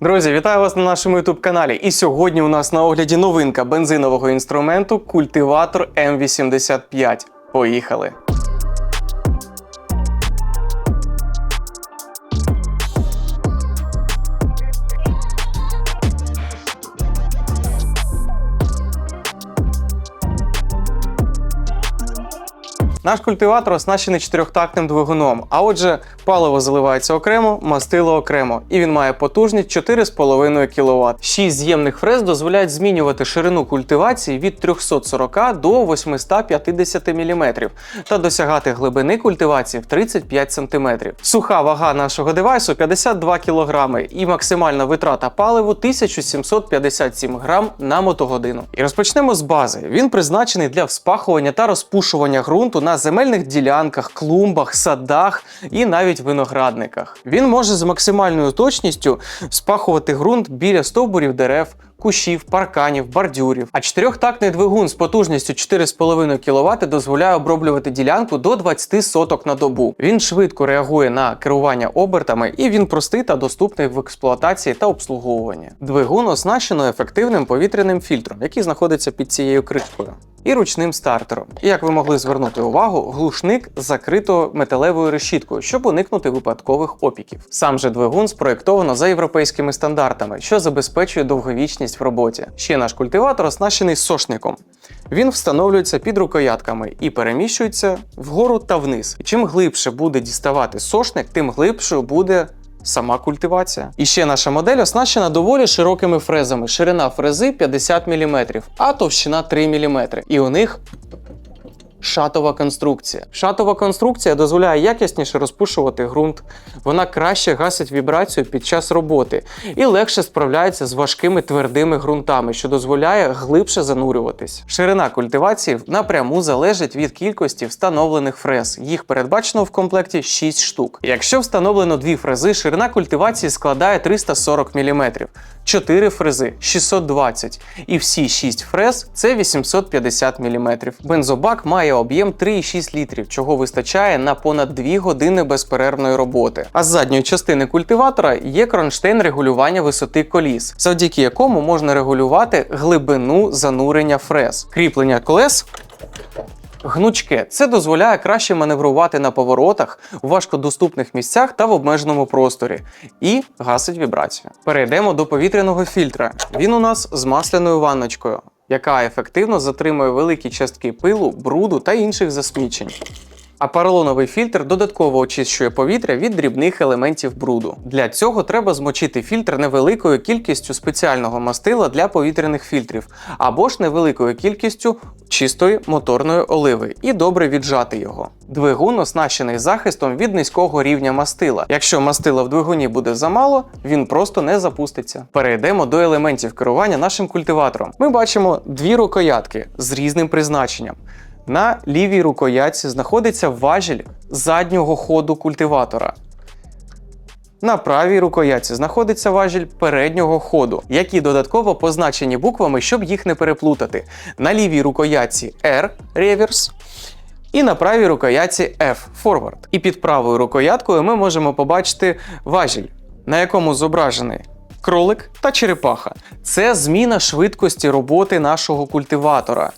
Друзі, вітаю вас на нашому youtube каналі. І сьогодні у нас на огляді новинка бензинового інструменту культиватор М85. Поїхали! Наш культиватор оснащений чотирьохтактним двигуном, а отже, паливо заливається окремо, мастило окремо, і він має потужність 4,5 кВт. Шість з'ємних фрез дозволяють змінювати ширину культивації від 340 до 850 мм та досягати глибини культивації в 35 см. Суха вага нашого девайсу 52 кг і максимальна витрата паливу 1757 грам на мотогодину. І розпочнемо з бази. Він призначений для вспахування та розпушування ґрунту на земельних ділянках, клумбах, садах і навіть виноградниках. Він може з максимальною точністю спахувати ґрунт біля стовбурів дерев. Кущів, парканів, бордюрів. А чотирьохтактний двигун з потужністю 4,5 кВт дозволяє оброблювати ділянку до 20 соток на добу. Він швидко реагує на керування обертами і він простий та доступний в експлуатації та обслуговуванні. Двигун оснащено ефективним повітряним фільтром, який знаходиться під цією кришкою. І ручним стартером. Як ви могли звернути увагу, глушник закрито металевою решіткою, щоб уникнути випадкових опіків. Сам же двигун спроєктовано за європейськими стандартами, що забезпечує довговічність в роботі. Ще наш культиватор оснащений сошником. Він встановлюється під рукоятками і переміщується вгору та вниз. Чим глибше буде діставати сошник, тим глибшою буде сама культивація. І ще наша модель оснащена доволі широкими фрезами. Ширина фрези 50 мм, а товщина 3 мм. І у них Шатова конструкція. Шатова конструкція дозволяє якісніше розпушувати ґрунт. Вона краще гасить вібрацію під час роботи і легше справляється з важкими твердими ґрунтами, що дозволяє глибше занурюватись. Ширина культивації напряму залежить від кількості встановлених фрез. Їх передбачено в комплекті 6 штук. Якщо встановлено дві фрези, ширина культивації складає 340 мм, 4 фрези 620 і всі 6 фрез це 850 мм. Бензобак має об'єм 3,6 літрів, чого вистачає на понад 2 години безперервної роботи. А з задньої частини культиватора є кронштейн регулювання висоти коліс, завдяки якому можна регулювати глибину занурення фрез. Кріплення колес Гнучке це дозволяє краще маневрувати на поворотах у важкодоступних місцях та в обмеженому просторі і гасить вібрацію. Перейдемо до повітряного фільтра. Він у нас з масляною ванночкою, яка ефективно затримує великі частки пилу, бруду та інших засмічень. А поролоновий фільтр додатково очищує повітря від дрібних елементів бруду. Для цього треба змочити фільтр невеликою кількістю спеціального мастила для повітряних фільтрів, або ж невеликою кількістю чистої моторної оливи і добре віджати його. Двигун оснащений захистом від низького рівня мастила. Якщо мастила в двигуні буде замало, він просто не запуститься. Перейдемо до елементів керування нашим культиватором. Ми бачимо дві рукоятки з різним призначенням. На лівій рукоятці знаходиться важіль заднього ходу культиватора. На правій рукоятці знаходиться важіль переднього ходу, які додатково позначені буквами, щоб їх не переплутати. На лівій рукоятці R реверс. І на правій рукоятці F Forward. І під правою рукояткою ми можемо побачити важіль, на якому зображений кролик та черепаха. Це зміна швидкості роботи нашого культиватора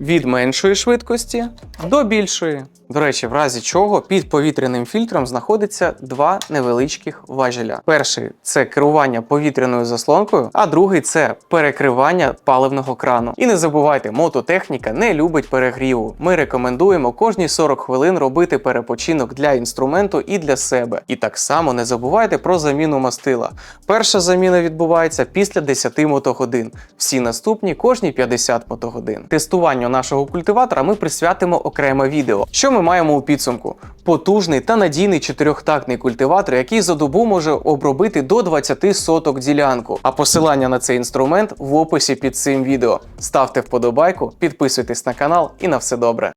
від меншої швидкості до більшої. До речі, в разі чого під повітряним фільтром знаходиться два невеличких важеля. Перший це керування повітряною заслонкою, а другий це перекривання паливного крану. І не забувайте, мототехніка не любить перегріву. Ми рекомендуємо кожні 40 хвилин робити перепочинок для інструменту і для себе. І так само не забувайте про заміну мастила. Перша заміна відбувається після 10 мотогодин. Всі наступні кожні 50 мотогодин. Тестуванню нашого культиватора ми присвятимо окреме відео. Що ми маємо у підсумку? Потужний та надійний чотирьохтактний культиватор, який за добу може обробити до 20 соток ділянку. А посилання на цей інструмент в описі під цим відео. Ставте вподобайку, підписуйтесь на канал і на все добре.